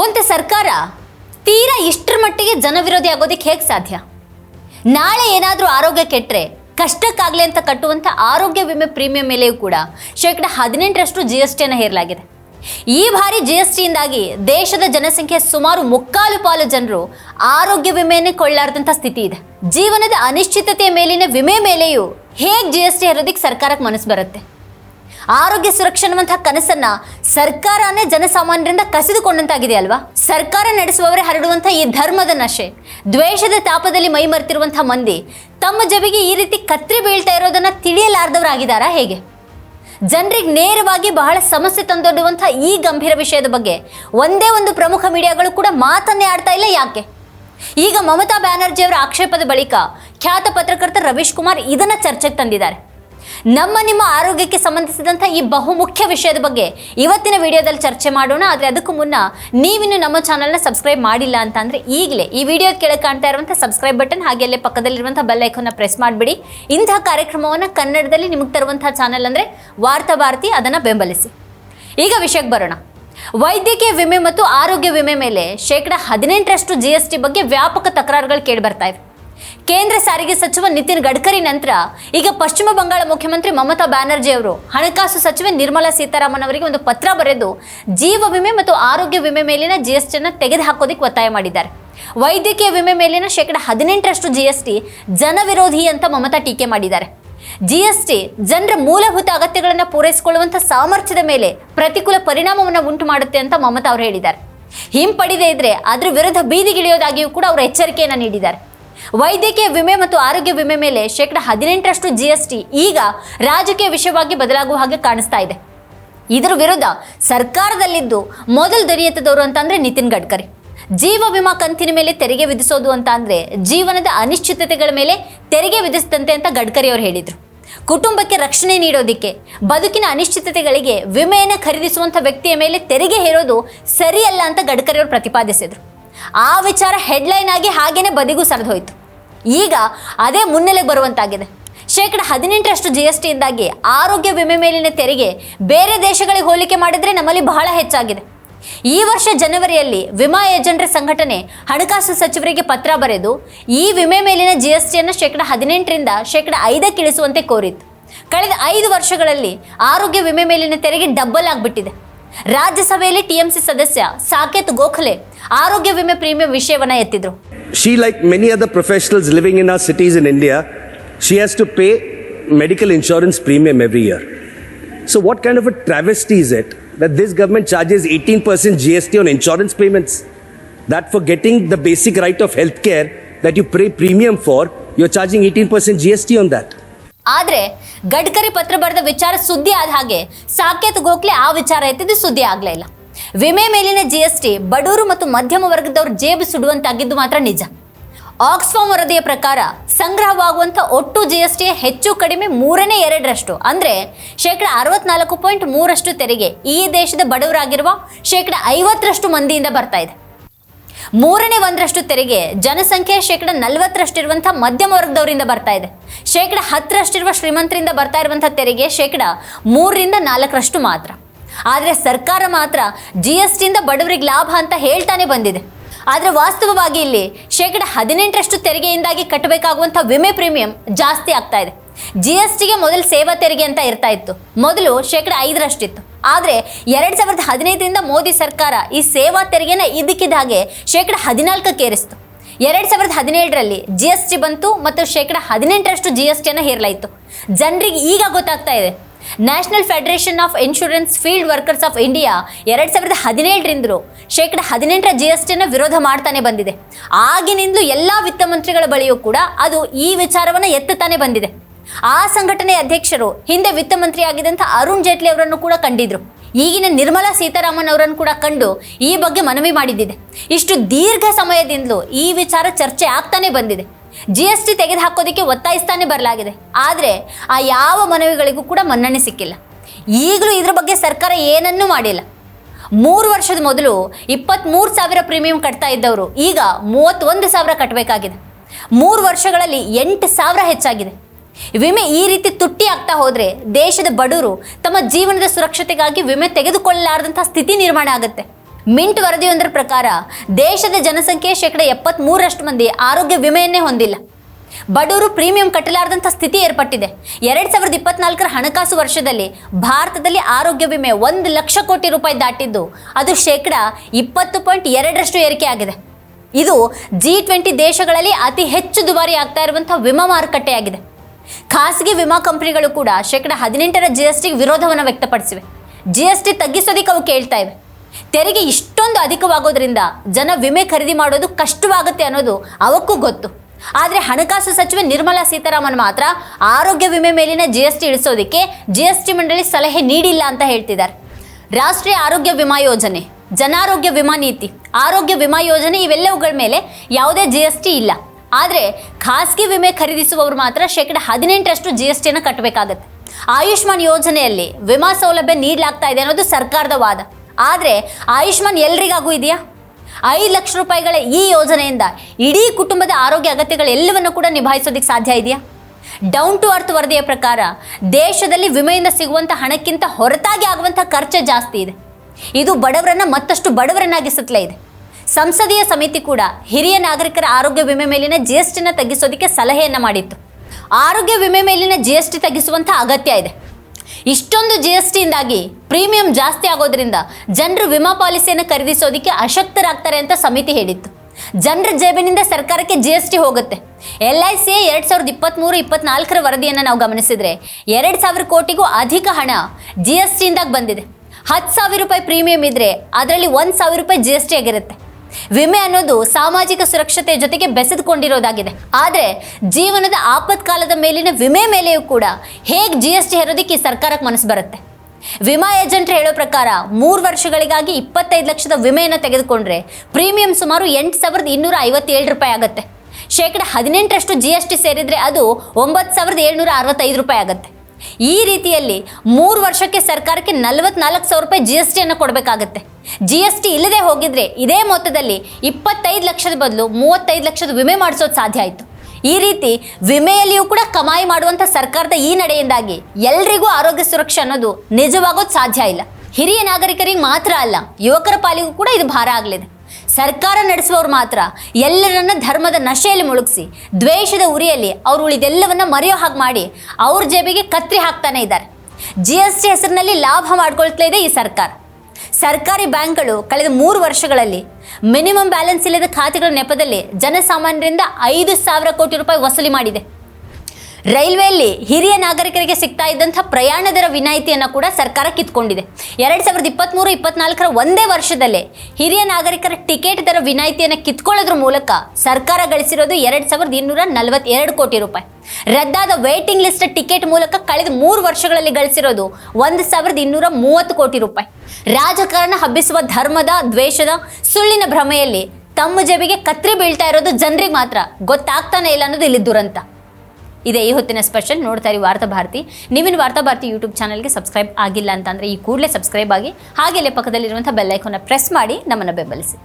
ಒಂದು ಸರ್ಕಾರ ತೀರಾ ಇಷ್ಟರ ಮಟ್ಟಿಗೆ ಜನವಿರೋಧಿ ಆಗೋದಕ್ಕೆ ಹೇಗೆ ಸಾಧ್ಯ? ನಾಳೆ ಏನಾದರೂ ಆರೋಗ್ಯ ಕೆಟ್ಟರೆ ಕಷ್ಟಕ್ಕಾಗಲಿ ಅಂತ ಕಟ್ಟುವಂಥ ಆರೋಗ್ಯ ವಿಮೆ ಪ್ರೀಮಿಯಂ ಮೇಲೆಯೂ ಕೂಡ ಶೇಕಡ ಹದಿನೆಂಟರಷ್ಟು ಜಿ ಎಸ್ ಟಿಯನ್ನು ಹೇರಲಾಗಿದೆ. ಈ ಬಾರಿ ಜಿ ಎಸ್ ಟಿಯಿಂದಾಗಿ ದೇಶದ ಜನಸಂಖ್ಯೆ ಸುಮಾರು ಮುಕ್ಕಾಲು ಪಾಲು ಜನರು ಆರೋಗ್ಯ ವಿಮೆಯನ್ನೇ ಕೊಳ್ಳಾರ್ದಂಥ ಸ್ಥಿತಿ ಇದೆ. ಜೀವನದ ಅನಿಶ್ಚಿತತೆಯ ಮೇಲಿನ ವಿಮೆ ಮೇಲೆಯೂ ಹೇಗೆ ಜಿ ಎಸ್ ಟಿ ಹೇರೋದಕ್ಕೆ ಸರ್ಕಾರಕ್ಕೆ ಮನಸ್ಸು ಬರುತ್ತೆ? ಆರೋಗ್ಯ ಸುರಕ್ಷೆ ಅನ್ನುವಂತಹ ಕನಸನ್ನ ಸರ್ಕಾರನೇ ಜನಸಾಮಾನ್ಯರಿಂದ ಕಸಿದುಕೊಂಡಂತಾಗಿದೆ ಅಲ್ವಾ? ಸರ್ಕಾರ ನಡೆಸುವವರೇ ಹರಡುವಂತಹ ಈ ಧರ್ಮದ ನಶೆ, ದ್ವೇಷದ ತಾಪದಲ್ಲಿ ಮೈ ಮರೆತಿರುವಂತಹ ಮಂದಿ, ತಮ್ಮ ಜಬಿಗೆ ಈ ರೀತಿ ಕತ್ರಿ ಬೀಳ್ತಾ ಇರೋದನ್ನ ತಿಳಿಯಲಾರ್ದವರಾಗಿದ್ದಾರಾ ಹೇಗೆ? ಜನರಿಗೆ ನೇರವಾಗಿ ಬಹಳ ಸಮಸ್ಯೆ ತಂದೊಡ್ಡುವಂತಹ ಈ ಗಂಭೀರ ವಿಷಯದ ಬಗ್ಗೆ ಒಂದೇ ಒಂದು ಪ್ರಮುಖ ಮೀಡಿಯಾಗಳು ಕೂಡ ಮಾತನ್ನೇ ಆಡ್ತಾ ಇಲ್ಲ ಯಾಕೆ? ಈಗ ಮಮತಾ ಬ್ಯಾನರ್ಜಿ ಅವರ ಆಕ್ಷೇಪದ ಬಳಿಕ ಖ್ಯಾತ ಪತ್ರಕರ್ತ ರವೀಶ್ ಕುಮಾರ್ ಇದನ್ನ ಚರ್ಚೆಗೆ ತಂದಿದ್ದಾರೆ. ನಮ್ಮ ನಿಮ್ಮ ಆರೋಗ್ಯಕ್ಕೆ ಸಂಬಂಧಿಸಿದಂಥ ಈ ಬಹುಮುಖ್ಯ ವಿಷಯದ ಬಗ್ಗೆ ಇವತ್ತಿನ ವಿಡಿಯೋದಲ್ಲಿ ಚರ್ಚೆ ಮಾಡೋಣ. ಆದರೆ ಅದಕ್ಕೂ ಮುನ್ನ ನೀವಿನ್ನು ನಮ್ಮ ಚಾನಲ್ನ ಸಬ್ಸ್ಕ್ರೈಬ್ ಮಾಡಿಲ್ಲ ಅಂತ ಅಂದರೆ ಈಗಲೇ ಈ ವಿಡಿಯೋ ಕೆಳಗೆ ಕಾಣ್ತಾ ಇರುವಂಥ ಸಬ್ಸ್ಕ್ರೈಬ್ ಬಟನ್ ಹಾಗೆ ಅಲ್ಲೇ ಪಕ್ಕದಲ್ಲಿರುವಂಥ ಬೆಲ್ ಐಕನ್ನ ಪ್ರೆಸ್ ಮಾಡಿಬಿಡಿ. ಇಂತಹ ಕಾರ್ಯಕ್ರಮವನ್ನು ಕನ್ನಡದಲ್ಲಿ ನಿಮಗೆ ತರುವಂಥ ಚಾನಲ್ ಅಂದರೆ ವಾರ್ತಾ ಭಾರತಿ ಅದನ್ನು ಬೆಂಬಲಿಸಿ. ಈಗ ವಿಷಯಕ್ಕೆ ಬರೋಣ. ವೈದ್ಯಕೀಯ ವಿಮೆ ಮತ್ತು ಆರೋಗ್ಯ ವಿಮೆ ಮೇಲೆ ಶೇಕಡ ಹದಿನೆಂಟರಷ್ಟು ಜಿ ಎಸ್ ಟಿ ಬಗ್ಗೆ ವ್ಯಾಪಕ ತಕರಾರುಗಳು ಕೇಳಿಬರ್ತಾ ಇವೆ. ಕೇಂದ್ರ ಸಾರಿಗೆ ಸಚಿವ ನಿತಿನ್ ಗಡ್ಕರಿ ನಂತರ ಈಗ ಪಶ್ಚಿಮ ಬಂಗಾಳ ಮುಖ್ಯಮಂತ್ರಿ ಮಮತಾ ಬ್ಯಾನರ್ಜಿ ಅವರು ಹಣಕಾಸು ಸಚಿವೆ ನಿರ್ಮಲಾ ಸೀತಾರಾಮನ್ ಅವರಿಗೆ ಒಂದು ಪತ್ರ ಬರೆದು ಜೀವ ವಿಮೆ ಮತ್ತು ಆರೋಗ್ಯ ವಿಮೆ ಮೇಲಿನ ಜಿ ಎಸ್ ಟಿಯನ್ನು ತೆಗೆದುಹಾಕೋದಕ್ಕೆ ಒತ್ತಾಯ ಮಾಡಿದ್ದಾರೆ. ವೈದ್ಯಕೀಯ ವಿಮೆ ಮೇಲಿನ ಶೇಕಡ ಹದಿನೆಂಟರಷ್ಟು ಜಿ ಎಸ್ ಟಿ ಜನವಿರೋಧಿ ಅಂತ ಮಮತಾ ಟೀಕೆ ಮಾಡಿದ್ದಾರೆ. ಜಿ ಎಸ್ ಟಿ ಜನರ ಮೂಲಭೂತ ಅಗತ್ಯಗಳನ್ನು ಪೂರೈಸಿಕೊಳ್ಳುವಂಥ ಸಾಮರ್ಥ್ಯದ ಮೇಲೆ ಪ್ರತಿಕೂಲ ಪರಿಣಾಮವನ್ನು ಉಂಟು ಮಾಡುತ್ತೆ ಅಂತ ಮಮತಾ ಅವರು ಹೇಳಿದ್ದಾರೆ. ಹಿಂಪಡಿದೇ ಇದ್ರೆ ಅದರ ವಿರುದ್ಧ ಬೀದಿಗಿಳಿಯೋದಾಗಿಯೂ ಕೂಡ ಅವರು ಎಚ್ಚರಿಕೆಯನ್ನು ನೀಡಿದ್ದಾರೆ. ವೈದ್ಯಕೀಯ ವಿಮೆ ಮತ್ತು ಆರೋಗ್ಯ ವಿಮೆ ಮೇಲೆ ಶೇಕಡ ಹದಿನೆಂಟರಷ್ಟು ಜಿ ಎಸ್ ಟಿ ಈಗ ರಾಜಕೀಯ ವಿಷಯವಾಗಿ ಬದಲಾಗುವ ಹಾಗೆ ಕಾಣಿಸ್ತಾ ಇದೆ. ಇದರ ವಿರುದ್ಧ ಸರ್ಕಾರದಲ್ಲಿದ್ದು ಮೊದಲು ದೊರೆಯುತ್ತದವರು ಅಂತಂದ್ರೆ ನಿತಿನ್ ಗಡ್ಕರಿ. ಜೀವ ವಿಮಾ ಕಂತಿನ ಮೇಲೆ ತೆರಿಗೆ ವಿಧಿಸೋದು ಅಂತ ಅಂದ್ರೆ ಜೀವನದ ಅನಿಶ್ಚಿತತೆಗಳ ಮೇಲೆ ತೆರಿಗೆ ವಿಧಿಸಿದಂತೆ ಅಂತ ಗಡ್ಕರಿ ಅವರು ಹೇಳಿದರು. ಕುಟುಂಬಕ್ಕೆ ರಕ್ಷಣೆ ನೀಡೋದಿಕ್ಕೆ, ಬದುಕಿನ ಅನಿಶ್ಚಿತತೆಗಳಿಗೆ ವಿಮೆಯನ್ನು ಖರೀದಿಸುವಂಥ ವ್ಯಕ್ತಿಯ ಮೇಲೆ ತೆರಿಗೆ ಹೇರೋದು ಸರಿಯಲ್ಲ ಅಂತ ಗಡ್ಕರಿ ಅವರು ಪ್ರತಿಪಾದಿಸಿದರು. ಆ ವಿಚಾರ ಹೆಡ್ಲೈನ್ ಆಗಿ ಹಾಗೇನೆ ಬದಿಗೂ ಸರಿದು ಹೋಯಿತು. ಈಗ ಅದೇ ಮುನ್ನೆಲೆಗೆ ಬರುವಂತಾಗಿದೆ. ಶೇಕಡ ಹದಿನೆಂಟರಷ್ಟು ಜಿ ಎಸ್ ಟಿಯಿಂದಾಗಿ ಆರೋಗ್ಯ ವಿಮೆ ಮೇಲಿನ ತೆರಿಗೆ ಬೇರೆ ದೇಶಗಳಿಗೆ ಹೋಲಿಕೆ ಮಾಡಿದರೆ ನಮ್ಮಲ್ಲಿ ಬಹಳ ಹೆಚ್ಚಾಗಿದೆ. ಈ ವರ್ಷ ಜನವರಿಯಲ್ಲಿ ವಿಮಾ ಏಜೆಂಟರ ಸಂಘಟನೆ ಹಣಕಾಸು ಸಚಿವರಿಗೆ ಪತ್ರ ಬರೆದು ಈ ವಿಮೆ ಮೇಲಿನ ಜಿ ಎಸ್ ಟಿಯನ್ನು ಶೇಕಡ ಹದಿನೆಂಟರಿಂದ ಶೇಕಡ ಐದಕ್ಕೆ ಇಳಿಸುವಂತೆ ಕೋರಿತ್ತು. ಕಳೆದ ಐದು ವರ್ಷಗಳಲ್ಲಿ ಆರೋಗ್ಯ ವಿಮೆ ಮೇಲಿನ ತೆರಿಗೆ ಡಬ್ಬಲ್ ಆಗಿಬಿಟ್ಟಿದೆ. ರಾಜ್ಯಸಭೆಯಲ್ಲಿ ಟಿಎಂಸಿ ಸದಸ್ಯ ಸಾಕೇತ್ ಗೋಖಲೆ ಆರೋಗ್ಯ ವಿಮೆ ಪ್ರೀಮಿಯಂ ವಿಷಯವನ್ನ ಎತ್ತಿದ್ರು. She like many other professionals living in our cities in India she has to pay medical insurance premium every year so what kind of a travesty is it that this government charges eighteen percent G S T on insurance payments that for getting the basic right of health care that you pray premium for you are charging eighteen percent G S T on that ಆದರೆ ಗಡ್ಕರಿ ಪತ್ರ ಬರೆದ ವಿಚಾರ ಸುದ್ದಿ ಆದ ಹಾಗೆ ಸಾಕೇತ್ ಗೋಖಲೆ ಆ ವಿಚಾರ ಎತ್ತಿದ್ದು ಸುದ್ದಿ ಆಗ್ಲೇ ಇಲ್ಲ. ವಿಮೆ ಮೇಲಿನ ಜಿ ಎಸ್ ಟಿ ಬಡವರು ಮತ್ತು ಮಧ್ಯಮ ವರ್ಗದವರು ಜೇಬು ಸುಡುವಂತಾಗಿದ್ದು ಮಾತ್ರ ನಿಜ. ಆಕ್ಸ್ಫಾಮ್ ವರದಿಯ ಪ್ರಕಾರ ಸಂಗ್ರಹವಾಗುವಂಥ ಒಟ್ಟು ಜಿ ಎಸ್ ಟಿಯ ಹೆಚ್ಚು ಕಡಿಮೆ ಮೂರನೇ ಎರಡರಷ್ಟು. ಅಂದ್ರೆ ಶೇಕಡ ಅರವತ್ನಾಲ್ಕು ಪಾಯಿಂಟ್ ಮೂರಷ್ಟು ತೆರಿಗೆ ಈ ದೇಶದ ಬಡವರಾಗಿರುವ ಶೇಕಡ ಐವತ್ತರಷ್ಟು ಮಂದಿಯಿಂದ ಬರ್ತಾ ಇದೆ. ಮೂರನೇ ಒಂದರಷ್ಟು ತೆರಿಗೆ ಜನಸಂಖ್ಯೆ ಶೇಕಡ ನಲವತ್ತರಷ್ಟಿರುವಂಥ ಮಧ್ಯಮ ವರ್ಗದವರಿಂದ ಬರ್ತಾ ಇದೆ. ಶೇಕಡ ಹತ್ತರಷ್ಟಿರುವ ಶ್ರೀಮಂತರಿಂದ ಬರ್ತಾ ಇರುವಂಥ ತೆರಿಗೆ ಶೇಕಡ ಮೂರರಿಂದ ನಾಲ್ಕರಷ್ಟು ಮಾತ್ರ. ಆದರೆ ಸರ್ಕಾರ ಮಾತ್ರ ಜಿ ಎಸ್ ಟಿಯಿಂದ ಬಡವರಿಗೆ ಲಾಭ ಅಂತ ಹೇಳ್ತಾನೆ ಬಂದಿದೆ. ಆದರೆ ವಾಸ್ತವವಾಗಿ ಇಲ್ಲಿ ಶೇಕಡ ಹದಿನೆಂಟರಷ್ಟು ತೆರಿಗೆಯಿಂದಾಗಿ ಕಟ್ಟಬೇಕಾಗುವಂಥ ವಿಮೆ ಪ್ರೀಮಿಯಂ ಜಾಸ್ತಿ ಆಗ್ತಾ ಇದೆ. ಜಿ ಎಸ್ ಟಿಗೆ ಮೊದಲು ಸೇವಾ ತೆರಿಗೆ ಅಂತ ಇರ್ತಾ ಇತ್ತು. ಮೊದಲು ಶೇಕಡ ಐದರಷ್ಟಿತ್ತು. ಆದರೆ ಎರಡು ಸಾವಿರದ ಹದಿನೈದರಿಂದ ಮೋದಿ ಸರ್ಕಾರ ಈ ಸೇವಾ ತೆರಿಗೆನ ಇದಕ್ಕಿದ್ದ ಹಾಗೆ ಶೇಕಡ ಹದಿನಾಲ್ಕಕ್ಕೆ ಏರಿಸ್ತು. ಎರಡು ಸಾವಿರದ ಹದಿನೇಳರಲ್ಲಿ ಜಿ ಎಸ್ ಟಿ ಬಂತು ಮತ್ತು ಶೇಕಡ ಹದಿನೆಂಟರಷ್ಟು ಜಿ ಎಸ್ ಟಿಯನ್ನು ಹೇರಲಾಯಿತು. ಜನರಿಗೆ ಈಗ ಗೊತ್ತಾಗ್ತಾ ಇದೆ. National federation of insurance field workers of India ಎರಡು ಸಾವಿರದ ಹದಿನೇಳರಿಂದಲೂ ಶೇಕಡ ಹದಿನೆಂಟರ ಜಿ ಎಸ್ ಟಿಯನ್ನು ವಿರೋಧ ಮಾಡ್ತಾನೆ ಬಂದಿದೆ. ಆಗಿನಿಂದಲೂ ಎಲ್ಲ ವಿತ್ತ ಮಂತ್ರಿಗಳ ಬಳಿಯೂ ಕೂಡ ಅದು ಈ ವಿಚಾರವನ್ನು ಎತ್ತುತ್ತಾನೆ ಬಂದಿದೆ. ಆ ಸಂಘಟನೆ ಅಧ್ಯಕ್ಷರು ಹಿಂದೆ ವಿತ್ತ ಮಂತ್ರಿ ಆಗಿದ್ದಂಥ ಅರುಣ್ ಜೇಟ್ಲಿ ಅವರನ್ನು ಕೂಡ ಕಂಡಿದ್ರು. ಈಗಿನ ನಿರ್ಮಲಾ ಸೀತಾರಾಮನ್ ಅವರನ್ನು ಕೂಡ ಕಂಡು ಈ ಬಗ್ಗೆ ಮನವಿ ಮಾಡಿದ್ದಿದೆ. ಇಷ್ಟು ದೀರ್ಘ ಸಮಯದಿಂದಲೂ ಈ ವಿಚಾರ ಚರ್ಚೆ ಆಗ್ತಾನೆ ಬಂದಿದೆ. ಜಿ ಎಸ್ ಟಿ ತೆಗೆದುಹಾಕೋದಕ್ಕೆ ಒತ್ತಾಯಿಸ್ತಾನೆ ಬರಲಾಗಿದೆ. ಆದರೆ ಆ ಯಾವ ಮನವಿಗಳಿಗೂ ಕೂಡ ಮನ್ನಣೆ ಸಿಕ್ಕಿಲ್ಲ. ಈಗಲೂ ಇದ್ರ ಬಗ್ಗೆ ಸರ್ಕಾರ ಏನನ್ನೂ ಮಾಡಿಲ್ಲ. ಮೂರು ವರ್ಷದ ಮೊದಲು ಇಪ್ಪತ್ತ್ಮೂರು ಸಾವಿರ ಪ್ರೀಮಿಯಂ ಕಟ್ತಾ ಇದ್ದವರು ಈಗ ಮೂವತ್ತೊಂದು ಸಾವಿರ ಕಟ್ಟಬೇಕಾಗಿದೆ ಮೂರು ವರ್ಷಗಳಲ್ಲಿ ಎಂಟು ಸಾವಿರ ಹೆಚ್ಚಾಗಿದೆ. ವಿಮೆ ಈ ರೀತಿ ತುಟ್ಟಿ ಆಗ್ತಾ ಹೋದರೆ ದೇಶದ ಬಡವರು ತಮ್ಮ ಜೀವನದ ಸುರಕ್ಷತೆಗಾಗಿ ವಿಮೆ ತೆಗೆದುಕೊಳ್ಳಲಾರದಂಥ ಸ್ಥಿತಿ ನಿರ್ಮಾಣ ಆಗುತ್ತೆ. ಮಿಂಟ್ ವರದಿಯೊಂದರ ಪ್ರಕಾರ ದೇಶದ ಜನಸಂಖ್ಯೆ ಶೇಕಡ ಎಪ್ಪತ್ಮೂರರಷ್ಟು ಮಂದಿ ಆರೋಗ್ಯ ವಿಮೆಯನ್ನೇ ಹೊಂದಿಲ್ಲ. ಬಡವರು ಪ್ರೀಮಿಯಂ ಕಟ್ಟಲಾರದಂಥ ಸ್ಥಿತಿ ಏರ್ಪಟ್ಟಿದೆ. ಎರಡು ಸಾವಿರದ ಇಪ್ಪತ್ನಾಲ್ಕರ ಹಣಕಾಸು ವರ್ಷದಲ್ಲಿ ಭಾರತದಲ್ಲಿ ಆರೋಗ್ಯ ವಿಮೆ ಒಂದು ಲಕ್ಷ ಕೋಟಿ ರೂಪಾಯಿ ದಾಟಿದ್ದು ಅದು ಶೇಕಡ ಇಪ್ಪತ್ತು ಪಾಯಿಂಟ್ ಎರಡರಷ್ಟು ಏರಿಕೆ ಆಗಿದೆ. ಇದು ಜಿ ಟ್ವೆಂಟಿ ದೇಶಗಳಲ್ಲಿ ಅತಿ ಹೆಚ್ಚು ದುಬಾರಿ ಆಗ್ತಾ ಇರುವಂಥ ವಿಮಾ ಮಾರುಕಟ್ಟೆಯಾಗಿದೆ. ಖಾಸಗಿ ವಿಮಾ ಕಂಪನಿಗಳು ಕೂಡ ಶೇಕಡ ಹದಿನೆಂಟರ ಜಿ ಎಸ್ ಟಿಗೆ ವಿರೋಧವನ್ನು ವ್ಯಕ್ತಪಡಿಸಿವೆ. ಜಿ ಎಸ್ ಟಿ ತಗ್ಗಿಸೋದಕ್ಕೆ ಅವು ಕೇಳ್ತಾ ಇವೆ. ತೆರಿಗೆ ಇಷ್ಟೊಂದು ಅಧಿಕವಾಗೋದ್ರಿಂದ ಜನ ವಿಮೆ ಖರೀದಿ ಮಾಡೋದು ಕಷ್ಟವಾಗುತ್ತೆ ಅನ್ನೋದು ಅವಕ್ಕೂ ಗೊತ್ತು. ಆದರೆ ಹಣಕಾಸು ಸಚಿವೆ ನಿರ್ಮಲಾ ಸೀತಾರಾಮನ್ ಮಾತ್ರ ಆರೋಗ್ಯ ವಿಮೆ ಮೇಲಿನ ಜಿ ಎಸ್ ಟಿ ಇಳಿಸೋದಕ್ಕೆ ಜಿ ಎಸ್ ಟಿ ಮಂಡಳಿ ಸಲಹೆ ನೀಡಿಲ್ಲ ಅಂತ ಹೇಳ್ತಿದ್ದಾರೆ. ರಾಷ್ಟ್ರೀಯ ಆರೋಗ್ಯ ವಿಮಾ ಯೋಜನೆ, ಜನಾರೋಗ್ಯ ವಿಮಾ ನೀತಿ, ಆರೋಗ್ಯ ವಿಮಾ ಯೋಜನೆ ಇವೆಲ್ಲವುಗಳ ಮೇಲೆ ಯಾವುದೇ ಜಿ ಎಸ್ ಟಿ ಇಲ್ಲ. ಆದರೆ ಖಾಸಗಿ ವಿಮೆ ಖರೀದಿಸುವವರು ಮಾತ್ರ ಶೇಕಡ ಹದಿನೆಂಟರಷ್ಟು ಜಿ ಎಸ್ ಟಿಯನ್ನು ಕಟ್ಟಬೇಕಾಗತ್ತೆ ಆಯುಷ್ಮಾನ್ ಯೋಜನೆಯಲ್ಲಿ ವಿಮಾ ಸೌಲಭ್ಯ ನೀಡಲಾಗ್ತಾ ಇದೆ ಅನ್ನೋದು ಸರ್ಕಾರದ ವಾದ. ಆದರೆ ಆಯುಷ್ಮಾನ್ ಎಲ್ರಿಗಾಗೂ ಇದೆಯಾ? ಐದು ಲಕ್ಷ ರೂಪಾಯಿಗಳ ಈ ಯೋಜನೆಯಿಂದ ಇಡೀ ಕುಟುಂಬದ ಆರೋಗ್ಯ ಅಗತ್ಯಗಳೆಲ್ಲವನ್ನು ಕೂಡ ನಿಭಾಯಿಸೋದಕ್ಕೆ ಸಾಧ್ಯ ಇದೆಯಾ? ಡೌನ್ ಟು ಅರ್ತ್ ವರದಿಯ ಪ್ರಕಾರ ದೇಶದಲ್ಲಿ ವಿಮೆಯಿಂದ ಸಿಗುವಂಥ ಹಣಕ್ಕಿಂತ ಹೊರತಾಗಿ ಆಗುವಂಥ ಖರ್ಚು ಜಾಸ್ತಿ ಇದೆ. ಇದು ಬಡವರನ್ನು ಮತ್ತಷ್ಟು ಬಡವರನ್ನಾಗಿಸುತ್ತಲೇ ಇದೆ. ಸಂಸದೀಯ ಸಮಿತಿ ಕೂಡ ಹಿರಿಯ ನಾಗರಿಕರ ಆರೋಗ್ಯ ವಿಮೆ ಮೇಲಿನ ಜಿ ಎಸ್ ಟಿನ ತಗ್ಗಿಸೋದಕ್ಕೆ ಸಲಹೆಯನ್ನು ಮಾಡಿತ್ತು. ಆರೋಗ್ಯ ವಿಮೆ ಮೇಲಿನ ಜಿ ಎಸ್ ಟಿ ತಗ್ಗಿಸುವಂಥ ಅಗತ್ಯ ಇದೆ. ಇಷ್ಟೊಂದು ಜಿ ಎಸ್ ಟಿಯಿಂದಾಗಿ ಪ್ರೀಮಿಯಂ ಜಾಸ್ತಿ ಆಗೋದ್ರಿಂದ ಜನರು ವಿಮಾ ಪಾಲಿಸಿಯನ್ನು ಖರೀದಿಸೋದಕ್ಕೆ ಅಶಕ್ತರಾಗ್ತಾರೆ ಅಂತ ಸಮಿತಿ ಹೇಳಿತ್ತು. ಜನರ ಜೇಬಿನಿಂದ ಸರ್ಕಾರಕ್ಕೆ ಜಿ ಎಸ್ ಟಿ ಹೋಗುತ್ತೆ. ಎಲ್ ಐ ಸಿ ಎರಡು ಸಾವಿರದ ಇಪ್ಪತ್ತ್ಮೂರು ಇಪ್ಪತ್ನಾಲ್ಕರ ವರದಿಯನ್ನು ನಾವು ಗಮನಿಸಿದರೆ ಎರಡು ಸಾವಿರ ಕೋಟಿಗೂ ಅಧಿಕ ಹಣ ಜಿ ಎಸ್ ಟಿಯಿಂದಾಗಿ ಬಂದಿದೆ. ಹತ್ತು ಸಾವಿರ ರೂಪಾಯಿ ಪ್ರೀಮಿಯಂ ಇದ್ದರೆ ಅದರಲ್ಲಿ ಒಂದು ಸಾವಿರ ರೂಪಾಯಿ ಜಿ ಎಸ್ ಟಿ ಆಗಿರುತ್ತೆ. ವಿಮೆ ಅನ್ನೋದು ಸಾಮಾಜಿಕ ಸುರಕ್ಷತೆ ಜೊತೆಗೆ ಬೆಸೆದುಕೊಂಡಿರೋದಾಗಿದೆ. ಆದರೆ ಜೀವನದ ಆಪತ್ಕಾಲದ ಮೇಲಿನ ವಿಮೆ ಮೇಲೆಯೂ ಕೂಡ ಹೇಗೆ ಜಿ ಎಸ್ ಟಿ ಹೇರೋದಕ್ಕೆ ಸರ್ಕಾರಕ್ಕೆ ಮನಸ್ಸು ಬರುತ್ತೆ? ವಿಮಾ ಏಜೆಂಟ್ ಹೇಳೋ ಪ್ರಕಾರ ಮೂರು ವರ್ಷಗಳಿಗಾಗಿ ಇಪ್ಪತ್ತೈದು ಲಕ್ಷದ ವಿಮೆಯನ್ನು ತೆಗೆದುಕೊಂಡ್ರೆ ಪ್ರೀಮಿಯಂ ಸುಮಾರು ಎಂಟು ಸಾವಿರದ ಇನ್ನೂರ ಐವತ್ತೇಳು ರೂಪಾಯಿ ಆಗುತ್ತೆ. ಶೇಕಡ ಹದಿನೆಂಟರಷ್ಟು ಜಿ ಎಸ್ ಟಿ ಸೇರಿದರೆ ಅದು ಒಂಬತ್ತು ಸಾವಿರದ ಏಳ್ನೂರ ಅರವತ್ತೈದು ರೂಪಾಯಿ ಆಗುತ್ತೆ. ಈ ರೀತಿಯಲ್ಲಿ ಮೂರು ವರ್ಷಕ್ಕೆ ಸರ್ಕಾರಕ್ಕೆ ನಲವತ್ನಾಲ್ಕು ಸಾವಿರ ರೂಪಾಯಿ ಜಿ ಎಸ್ ಟಿಯನ್ನು ಕೊಡಬೇಕಾಗತ್ತೆ. ಜಿ ಎಸ್ ಟಿ ಇಲ್ಲದೆ ಹೋಗಿದ್ರೆ ಇದೇ ಮೊತ್ತದಲ್ಲಿ ಇಪ್ಪತ್ತೈದು ಲಕ್ಷದ ಬದಲು ಮೂವತ್ತೈದು ಲಕ್ಷದ ವಿಮೆ ಮಾಡಿಸೋದು ಸಾಧ್ಯ ಆಯಿತು. ಈ ರೀತಿ ವಿಮೆಯಲ್ಲಿಯೂ ಕೂಡ ಕಮಾಯಿ ಮಾಡುವಂಥ ಸರ್ಕಾರದ ಈ ನಡೆಯಿಂದಾಗಿ ಎಲ್ರಿಗೂ ಆರೋಗ್ಯ ಸುರಕ್ಷೆ ಅನ್ನೋದು ನಿಜವಾಗೋದು ಸಾಧ್ಯ ಇಲ್ಲ. ಹಿರಿಯ ನಾಗರಿಕರಿಗೆ ಮಾತ್ರ ಅಲ್ಲ, ಯುವಕರ ಪಾಲಿಗೂ ಕೂಡ ಇದು ಭಾರ ಆಗಲಿದೆ. ಸರ್ಕಾರ ನಡೆಸುವವರು ಮಾತ್ರ. ಎಲ್ಲರನ್ನ ಧರ್ಮದ ನಶೆಯಲ್ಲಿ ಮುಳುಗಿಸಿ, ದ್ವೇಷದ ಉರಿಯಲ್ಲಿ ಅವರು ಉಳಿದೆಲ್ಲವನ್ನ ಮರೆಯೋ ಹಾಗೆ ಮಾಡಿ ಅವ್ರ ಜೇಬಿಗೆ ಕತ್ರಿ ಹಾಕ್ತಾನೆ ಇದ್ದಾರೆ ಜಿ ಎಸ್ ಟಿ ಹೆಸರಿನಲ್ಲಿ ಲಾಭ ಮಾಡ್ಕೊಳ್ತಾ ಇದೆ ಈ ಸರ್ಕಾರ. ಸರ್ಕಾರಿ ಬ್ಯಾಂಕ್ಗಳು ಕಳೆದ ಮೂರು ವರ್ಷಗಳಲ್ಲಿ ಮಿನಿಮಮ್ ಬ್ಯಾಲೆನ್ಸ್ ಇಲ್ಲದ ಖಾತೆಗಳ ನೆಪದಲ್ಲಿ ಜನಸಾಮಾನ್ಯರಿಂದ ಐದು ಸಾವಿರ ಕೋಟಿ ರೂಪಾಯಿ ವಸೂಲಿ ಮಾಡಿದೆ. ರೈಲ್ವೆಯಲ್ಲಿ ಹಿರಿಯ ನಾಗರಿಕರಿಗೆ ಸಿಗ್ತಾ ಇದ್ದಂಥ ಪ್ರಯಾಣ ದರ ವಿನಾಯಿತಿಯನ್ನು ಕೂಡ ಸರ್ಕಾರ ಕಿತ್ಕೊಂಡಿದೆ. ಎರಡು ಸಾವಿರದ ಇಪ್ಪತ್ತ್ಮೂರು ಇಪ್ಪತ್ನಾಲ್ಕರ ಒಂದೇ ವರ್ಷದಲ್ಲೇ ಹಿರಿಯ ನಾಗರಿಕರ ಟಿಕೆಟ್ ದರ ವಿನಾಯಿತಿಯನ್ನು ಕಿತ್ಕೊಳ್ಳೋದ್ರ ಮೂಲಕ ಸರ್ಕಾರ ಗಳಿಸಿರೋದು ಎರಡು ಸಾವಿರದ ಇನ್ನೂರ ನಲವತ್ತೆರಡು ಕೋಟಿ ರೂಪಾಯಿ. ರದ್ದಾದ ವೇಟಿಂಗ್ ಲಿಸ್ಟ್ ಟಿಕೆಟ್ ಮೂಲಕ ಕಳೆದ ಮೂರು ವರ್ಷಗಳಲ್ಲಿ ಗಳಿಸಿರೋದು ಒಂದು ಸಾವಿರದ ಇನ್ನೂರ ಮೂವತ್ತು ಕೋಟಿ ರೂಪಾಯಿ. ರಾಜಕಾರಣ ಹಬ್ಬಿಸುವ ಧರ್ಮದ, ದ್ವೇಷದ, ಸುಳ್ಳಿನ ಭ್ರಮೆಯಲ್ಲಿ ತಮ್ಮ ಜೇಬಿಗೆ ಕತ್ರಿ ಬೀಳ್ತಾ ಇರೋದು ಜನರಿಗೆ ಮಾತ್ರ ಗೊತ್ತಾಗ್ತಾನೆ ಇಲ್ಲ ಅನ್ನೋದು ಇಲ್ಲಿ ದುರಂತ. ಇದೇ ಈ ಹೊತ್ತಿನ ಸ್ಪೆಷಲ್. ನೋಡ್ತಾ ಇರಿ ವಾರ್ತಾ ಭಾರತಿ. ನೀವಿನ ವಾರ್ತಾ ಭಾರತಿ ಯೂಟ್ಯೂಬ್ ಚಾನಲ್ಗೆ ಸಬ್ಸ್ಕ್ರೈಬ್ ಆಗಿಲ್ಲ ಅಂತಂದರೆ ಈ ಕೂಡಲೇ ಸಬ್ಸ್ಕ್ರೈಬ್ ಆಗಿ ಹಾಗೆಯೇ ಪಕ್ಕದಲ್ಲಿರುವಂಥ ಬೆಲ್ಲೈಕನ್ನ ಪ್ರೆಸ್ ಮಾಡಿ ನಮ್ಮನ್ನು ಬೆಂಬಲಿಸಿ.